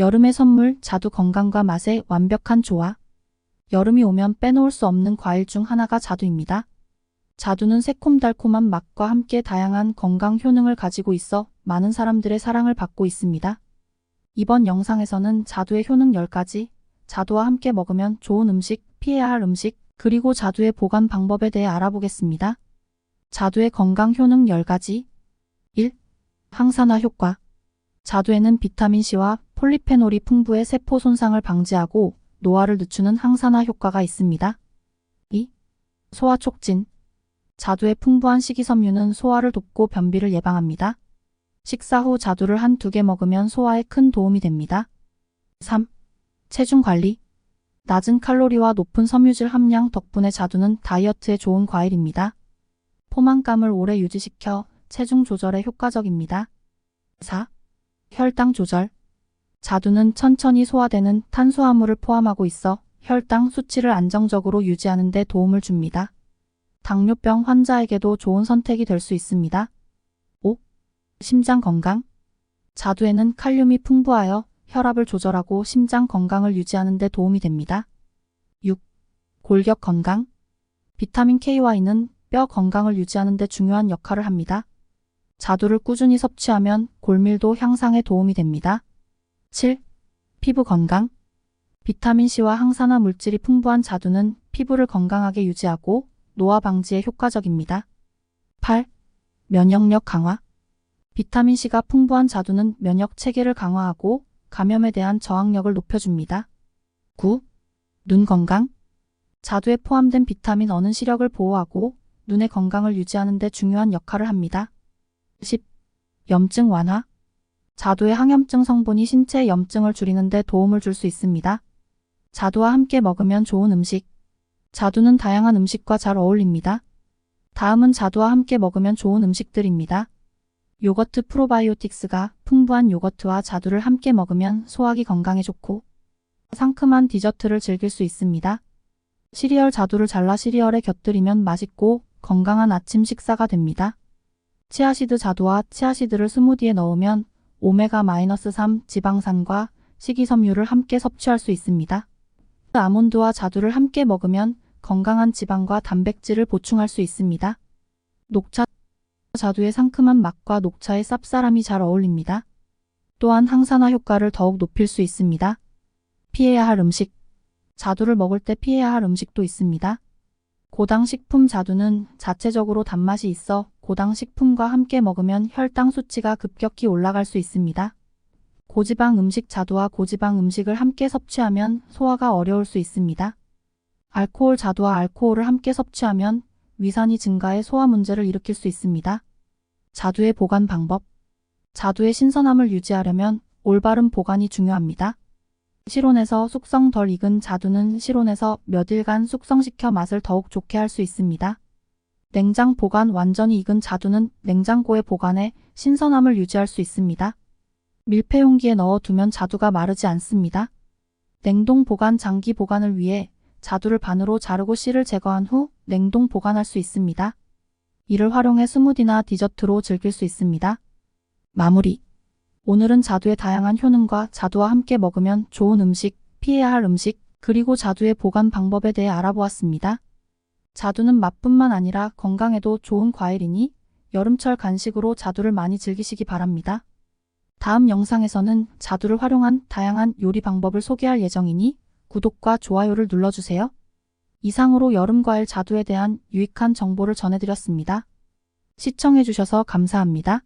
여름의 선물 자두 건강과 맛의 완벽한 조화. 여름이 오면 빼놓을 수 없는 과일 중 하나가 자두입니다. 자두는 새콤달콤한 맛과 함께 다양한 건강 효능을 가지고 있어 많은 사람들의 사랑을 받고 있습니다. 이번 영상에서는 자두의 효능 10가지, 자두와 함께 먹으면 좋은 음식, 피해야 할 음식, 그리고 자두의 보관 방법에 대해 알아보겠습니다. 자두의 건강 효능 10가지 1. 항산화 효과 자두에는 비타민C와 폴리페놀이 풍부해 세포 손상을 방지하고 노화를 늦추는 항산화 효과가 있습니다. 2. 소화 촉진 자두의 풍부한 식이섬유는 소화를 돕고 변비를 예방합니다. 식사 후 자두를 한 두 개 먹으면 소화에 큰 도움이 됩니다. 3. 체중 관리 낮은 칼로리와 높은 섬유질 함량 덕분에 자두는 다이어트에 좋은 과일입니다. 포만감을 오래 유지시켜 체중 조절에 효과적입니다. 4. 혈당 조절 자두는 천천히 소화되는 탄수화물을 포함하고 있어 혈당 수치를 안정적으로 유지하는 데 도움을 줍니다. 당뇨병 환자에게도 좋은 선택이 될 수 있습니다. 5. 심장 건강 자두에는 칼륨이 풍부하여 혈압을 조절하고 심장 건강을 유지하는 데 도움이 됩니다. 6. 골격 건강 비타민 K와이는 뼈 건강을 유지하는 데 중요한 역할을 합니다. 자두를 꾸준히 섭취하면 골밀도 향상에 도움이 됩니다. 7. 피부 건강 비타민C와 항산화 물질이 풍부한 자두는 피부를 건강하게 유지하고 노화 방지에 효과적입니다. 8. 면역력 강화 비타민C가 풍부한 자두는 면역 체계를 강화하고 감염에 대한 저항력을 높여줍니다. 9. 눈 건강 자두에 포함된 비타민 어는 시력을 보호하고 눈의 건강을 유지하는 데 중요한 역할을 합니다. 10. 염증 완화 자두의 항염증 성분이 신체 염증을 줄이는 데 도움을 줄 수 있습니다. 자두와 함께 먹으면 좋은 음식. 자두는 다양한 음식과 잘 어울립니다. 다음은 자두와 함께 먹으면 좋은 음식들입니다. 요거트 프로바이오틱스가 풍부한 요거트와 자두를 함께 먹으면 소화기 건강에 좋고 상큼한 디저트를 즐길 수 있습니다. 시리얼 자두를 잘라 시리얼에 곁들이면 맛있고 건강한 아침 식사가 됩니다. 치아시드 자두와 치아시드를 스무디에 넣으면 오메가-3 지방산과 식이섬유를 함께 섭취할 수 있습니다. 아몬드와 자두를 함께 먹으면 건강한 지방과 단백질을 보충할 수 있습니다. 녹차 자두의 상큼한 맛과 녹차의 쌉싸람이 잘 어울립니다. 또한 항산화 효과를 더욱 높일 수 있습니다. 피해야 할 음식 자두를 먹을 때 피해야 할 음식도 있습니다. 고당 식품 자두는 자체적으로 단맛이 있어 고당 식품과 함께 먹으면 혈당 수치가 급격히 올라갈 수 있습니다. 고지방 음식 자두와 고지방 음식을 함께 섭취하면 소화가 어려울 수 있습니다. 알코올 자두와 알코올을 함께 섭취하면 위산이 증가해 소화 문제를 일으킬 수 있습니다. 자두의 보관 방법 자두의 신선함을 유지하려면 올바른 보관이 중요합니다. 실온에서 숙성 덜 익은 자두는 실온에서 몇 일간 숙성시켜 맛을 더욱 좋게 할 수 있습니다. 냉장 보관 완전히 익은 자두는 냉장고에 보관해 신선함을 유지할 수 있습니다. 밀폐 용기에 넣어 두면 자두가 마르지 않습니다. 냉동 보관 장기 보관을 위해 자두를 반으로 자르고 씨를 제거한 후 냉동 보관할 수 있습니다. 이를 활용해 스무디나 디저트로 즐길 수 있습니다. 마무리 오늘은 자두의 다양한 효능과 자두와 함께 먹으면 좋은 음식, 피해야 할 음식, 그리고 자두의 보관 방법에 대해 알아보았습니다. 자두는 맛뿐만 아니라 건강에도 좋은 과일이니 여름철 간식으로 자두를 많이 즐기시기 바랍니다. 다음 영상에서는 자두를 활용한 다양한 요리 방법을 소개할 예정이니 구독과 좋아요를 눌러주세요. 이상으로 여름과일 자두에 대한 유익한 정보를 전해드렸습니다. 시청해주셔서 감사합니다.